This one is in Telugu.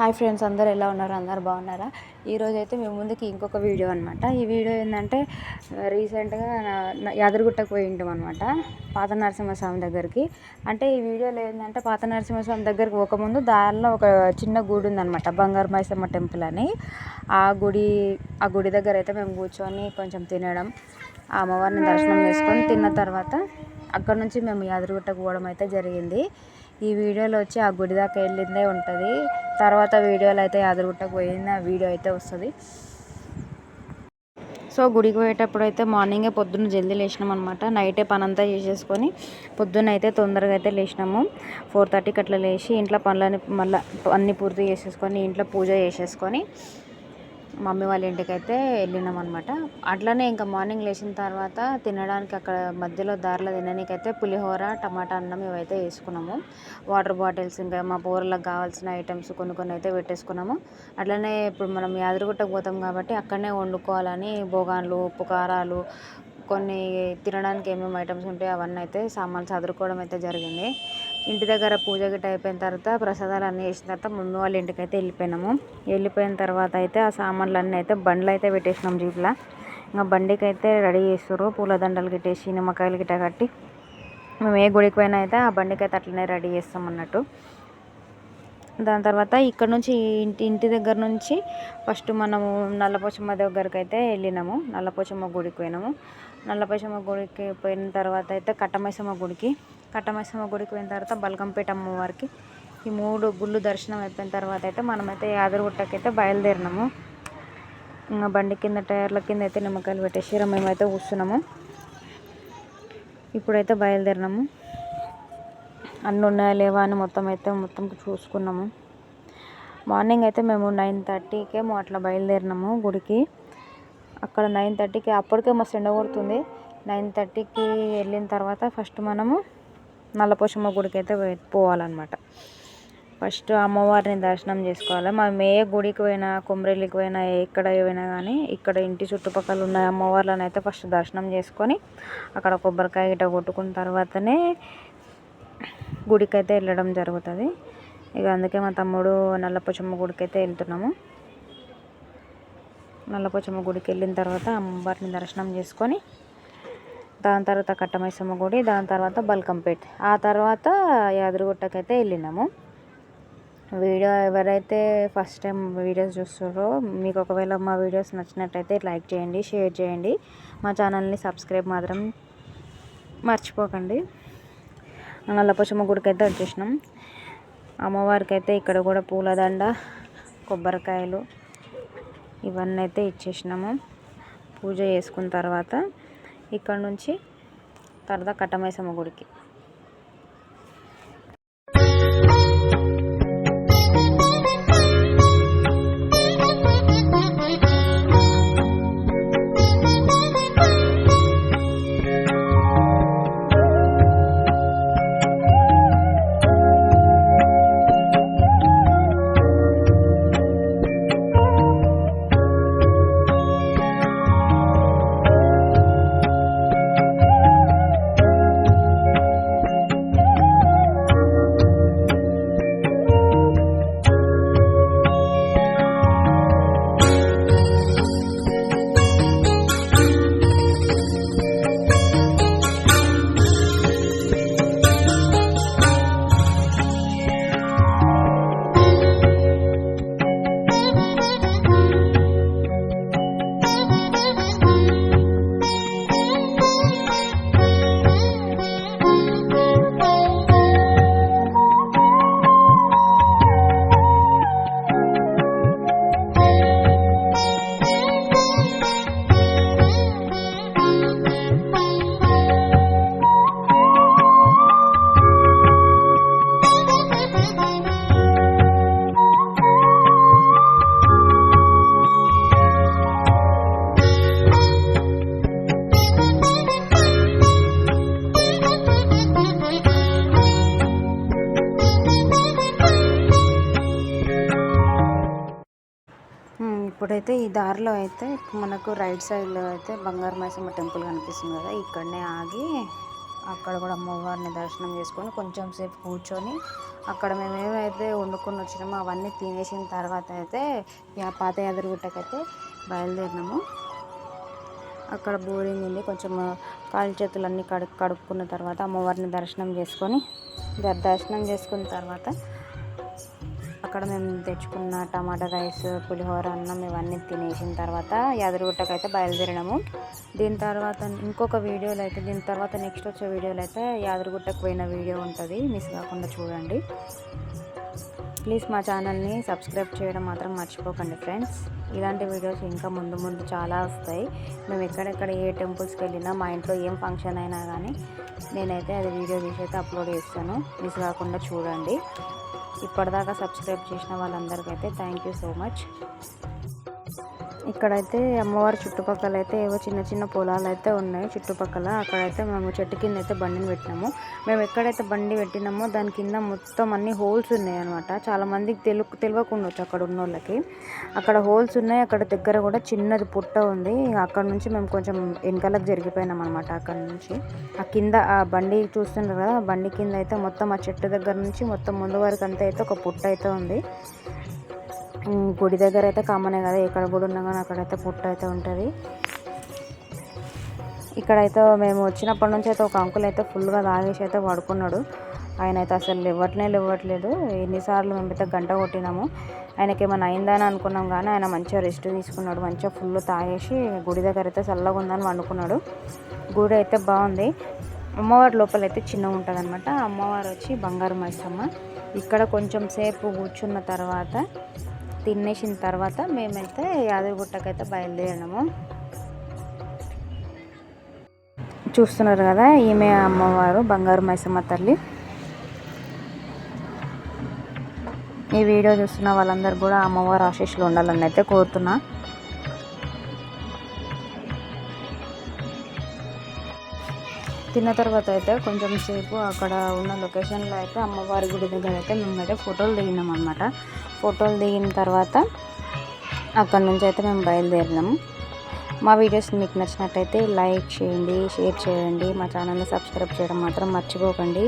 హాయ్ ఫ్రెండ్స్ అందరు ఎలా ఉన్నారు? అందరు బాగున్నారా? ఈరోజు అయితే మేము ముందుకి ఇంకొక వీడియో అనమాట ఈ వీడియో ఏంటంటే రీసెంట్గా యాదగిరిగుట్టకు పోయి ఉంటాం అనమాట పాత నరసింహస్వామి దగ్గరికి. అంటే ఈ వీడియోలో ఏంటంటే పాత నరసింహస్వామి దగ్గరికి పోకముందు దారిలో ఒక చిన్న గుడి ఉందనమాట బంగారు మైసమ్మ టెంపుల్ అని. ఆ గుడి ఆ గుడి దగ్గర అయితే మేము కూర్చొని కొంచెం తినడం ఆ అమ్మవారిని దర్శనం చేసుకొని తిన్న తర్వాత అక్కడ నుంచి మేము యాదగిరిగుట్టకు పోవడం అయితే జరిగింది. ఈ వీడియోలో వచ్చి ఆ గుడి దాకా వెళ్ళిందే ఉంటుంది. తర్వాత వీడియోలో అయితే యాదగిరిగుట్టకు పోయింది. ఆ వీడియో అయితే వస్తుంది. సో గుడికి పోయేటప్పుడు అయితే మార్నింగే పొద్దున్న జల్దీ లేచినాం అనమాట నైటే పనంతా చేసేసుకొని పొద్దున్న అయితే తొందరగా అయితే లేచినాము. ఫోర్ థర్టీకి అట్లా లేచి ఇంట్లో పనులని మళ్ళీ అన్నీ పూర్తి చేసేసుకొని ఇంట్లో పూజ చేసేసుకొని మమ్మీ వాళ్ళ ఇంటికి అయితే వెళ్ళినాం అనమాట అట్లనే ఇంకా మార్నింగ్ లేచిన తర్వాత తినడానికి అక్కడ మధ్యలో దారిలో తినడానికి అయితే పులిహోర టమాటా అన్నం ఇవైతే వేసుకున్నాము. వాటర్ బాటిల్స్ ఇంకా మా పూరలకు కావాల్సిన ఐటమ్స్ కొన్ని కొన్ని అయితే పెట్టేసుకున్నాము. అట్లనే ఇప్పుడు మనం యాదగిరిగుట్టకు పోతాం కాబట్టి అక్కడనే వండుకోవాలని భోగాన్లు ఉప్పు కారాలు కొన్ని తినడానికి ఏమేమి ఐటమ్స్ ఉంటాయో అవన్నీ అయితే సామాన్లు చదువుకోవడం అయితే జరిగింది. ఇంటి దగ్గర పూజ గిట్ట అయిపోయిన తర్వాత ప్రసాదాలు అన్నీ చేసిన తర్వాత ముందు వాళ్ళ ఇంటికి అయితే వెళ్ళిపోయినాము. వెళ్ళిపోయిన తర్వాత అయితే ఆ సామాన్లు అన్నీ అయితే బండ్లు అయితే పెట్టేసినాం జీప్లో. ఇంకా బండికి అయితే రెడీ చేస్తారు పూలదండలు గిట్టేసి నిమ్మకాయలు గిట్ట కట్టి. మేము ఏ గుడికి పోయినా అయితే ఆ బండికి అయితే అట్లనే రెడీ చేస్తాం అన్నట్టు. దాని తర్వాత ఇక్కడ నుంచి ఇంటి ఇంటి దగ్గర నుంచి ఫస్ట్ మనము నల్లపోచమ్మ దగ్గరికి అయితే వెళ్ళినాము. నల్లపోచమ్మ గుడికి పోయినాము. నల్లపోచమ్మ గుడికి పోయిన తర్వాత అయితే కట్టమైసమ్మ గుడికి కట్టమైసమ్మ గుడికి పోయిన తర్వాత బల్కంపేట అమ్మవారికి ఈ మూడు గుళ్ళు దర్శనం అయిపోయిన తర్వాత అయితే మనమైతే యాదగిరిగుట్టకి బయలుదేరినాము. ఇంకా బండి కింద టైర్ల కింద అయితే నిమ్మకాయలు పెట్టేసి మేమైతే కూర్చున్నాము. ఇప్పుడైతే బయలుదేరినాము. అన్నీ ఉన్నాయా లేవా అని మొత్తం అయితే మొత్తం చూసుకున్నాము. మార్నింగ్ అయితే మేము నైన్ థర్టీకే అట్లా బయలుదేరినాము గుడికి. అక్కడ నైన్ థర్టీకి అప్పటికే మస్తు ఎండ కొడుతుంది. నైన్ థర్టీకి వెళ్ళిన తర్వాత ఫస్ట్ మనము నల్లపోషమ్మ గుడికి అయితే పోవాలన్నమాట. ఫస్ట్ అమ్మవారిని దర్శనం చేసుకోవాలి. మనం ఏ గుడికి పోయినా కొమ్మరిల్లికి పోయినా ఎక్కడ పోయినా కానీ ఇక్కడ ఇంటి చుట్టుపక్కల ఉన్న అమ్మవార్లను అయితే ఫస్ట్ దర్శనం చేసుకొని అక్కడ కొబ్బరికాయ గిట్ట కొట్టుకున్న తర్వాతనే గుడికి అయితే వెళ్ళడం జరుగుతుంది. ఇక అందుకే మా తమ్ముడు నల్లపోచమ్మ గుడికి అయితే వెళ్తున్నాము. నల్లపోచమ్మ గుడికి వెళ్ళిన తర్వాత అమ్మవారిని దర్శనం చేసుకొని దాని తర్వాత కట్టమైసమ్మ గుడి దాని తర్వాత బల్కంపేట్. ఆ తర్వాత యాదగిరిగుట్టకైతే వెళ్ళినాము. వీడియో ఎవరైతే ఫస్ట్ టైం వీడియోస్ చూస్తారో మీకు ఒకవేళ మా వీడియోస్ నచ్చినట్టయితే లైక్ చేయండి షేర్ చేయండి. మా ఛానల్ని సబ్స్క్రైబ్ మాత్రం మర్చిపోకండి. నల్లపోచమ్మ గుడికి అయితే వచ్చేసినాం. అమ్మవారికి అయితే ఇక్కడ కూడా పూలదండ కొబ్బరికాయలు ఇవన్నీ అయితే ఇచ్చేసినాము. పూజ చేసుకున్న తర్వాత ఇక్కడ నుంచి తర్వాత కట్టమైసమ్మ గుడికి. ఇప్పుడైతే ఈ దారిలో అయితే మనకు రైట్ సైడ్లో అయితే బంగారు మైసమ్మ టెంపుల్ కనిపిస్తుంది కదా ఇక్కడనే ఆగి అక్కడ కూడా అమ్మవారిని దర్శనం చేసుకొని కొంచెం సేపు కూర్చొని అక్కడ మేము ఏమైతే వండుకొని వచ్చినామో అవన్నీ తినేసిన తర్వాత అయితే యా- పాత యాదగిరిగుట్టకైతే బయలుదేరినాము. అక్కడ బోరింగ్ ఉంది కొంచెం కాలు చేతులు అన్నీ కడు కడుక్కున్న తర్వాత అమ్మవారిని దర్శనం చేసుకొని ద- దర్శనం చేసుకున్న తర్వాత అక్కడ మేము తెచ్చుకున్న టమాటా రైస్ పులిహోర అన్నం ఇవన్నీ తినేసిన తర్వాత యాదగిరిగుట్టకు అయితే బయలుదేరినాము. దీని తర్వాత ఇంకొక వీడియోలో అయితే దీని తర్వాత నెక్స్ట్ వచ్చే వీడియోలో అయితే యాదగిరిగుట్టకు పోయిన వీడియో ఉంటుంది. మిస్ కాకుండా చూడండి. ప్లీజ్ మా ఛానల్ని సబ్స్క్రైబ్ చేయడం మాత్రం మర్చిపోకండి ఫ్రెండ్స్. ఇలాంటి వీడియోస్ ఇంకా ముందు ముందు చాలా వస్తాయి. మేము ఎక్కడెక్కడ ఏ టెంపుల్స్కి వెళ్ళినా మా ఇంట్లో ఏం ఫంక్షన్ అయినా కానీ నేనైతే అది వీడియో తీసి అయితే అప్లోడ్ చేస్తాను. మిస్ కాకుండా చూడండి. ఇప్పటిదాకా సబ్స్క్రైబ్ చేసిన వాళ్ళందరికైతే థ్యాంక్ యూ సో మచ్ ఇక్కడైతే అమ్మవారి చుట్టుపక్కల అయితే ఏవో చిన్న చిన్న పొలాలు అయితే ఉన్నాయి. చుట్టుపక్కల అక్కడైతే మేము చెట్టు కింద అయితే బండిని పెట్టినాము. మేము ఎక్కడైతే బండి పెట్టినామో దాని కింద మొత్తం అన్ని హోల్స్ ఉన్నాయి అనమాట చాలా మందికి తెలు తెలియకుండా వచ్చు అక్కడ ఉన్న వాళ్ళకి అక్కడ హోల్స్ ఉన్నాయి. అక్కడ దగ్గర కూడా చిన్నది పుట్ట ఉంది. అక్కడ నుంచి మేము కొంచెం వెనకాలకు జరిగిపోయినాం అనమాట అక్కడ నుంచి. ఆ కింద ఆ బండి చూస్తున్నారు కదా ఆ బండి కింద అయితే మొత్తం ఆ చెట్టు దగ్గర నుంచి మొత్తం ముందు వరకు అంతా అయితే ఒక పుట్ట అయితే ఉంది. గుడి దగ్గర అయితే కామనే కదా ఎక్కడ గుడి ఉన్నా కానీ అక్కడైతే పుట్ట అయితే ఉంటుంది. ఇక్కడైతే మేము వచ్చినప్పటి నుంచి అయితే ఒక అంకుల్ అయితే ఫుల్గా తాగేసి అయితే పడుకున్నాడు. ఆయన అయితే అసలు ఇవ్వట్లే ఇవ్వట్లేదు ఎన్నిసార్లు మేమైతే గంట కొట్టినాము. ఆయనకి ఏమైనా అయిందా అని అనుకున్నాం కానీ ఆయన మంచిగా రెస్ట్ తీసుకున్నాడు. మంచిగా ఫుల్ తాగేసి గుడి దగ్గర అయితే చల్లగా ఉందని వండుకున్నాడు. గుడి అయితే బాగుంది. అమ్మవారి లోపల అయితే చిన్నగా ఉంటుంది అనమాట అమ్మవారు వచ్చి బంగారు మైసమ్మ. ఇక్కడ కొంచెం సేపు కూర్చున్న తర్వాత తినేసిన తర్వాత మేమైతే యాదగిరిగుట్టకైతే బయలుదేరినాము. చూస్తున్నారు కదా ఈమె అమ్మవారు బంగారు మైసమ్మ తల్లి. ఈ వీడియో చూస్తున్న వాళ్ళందరూ కూడా అమ్మవారు ఆశీస్సులు ఉండాలని అయితే కోరుతున్నా. తిన్న తర్వాత అయితే కొంచెం సేపు అక్కడ ఉన్న లొకేషన్లో అయితే అమ్మవారి గుడి దగ్గర అయితే మేమైతే ఫోటోలు దిగినాం అనమాట ఫోటోలు దిగిన తర్వాత అక్కడ నుంచి అయితే మేము బయలుదేరినాము. మా వీడియోస్ మీకు నచ్చినట్టయితే లైక్ చేయండి షేర్ చేయండి. మా ఛానల్ని సబ్స్క్రైబ్ చేయడం మాత్రం మర్చిపోకండి.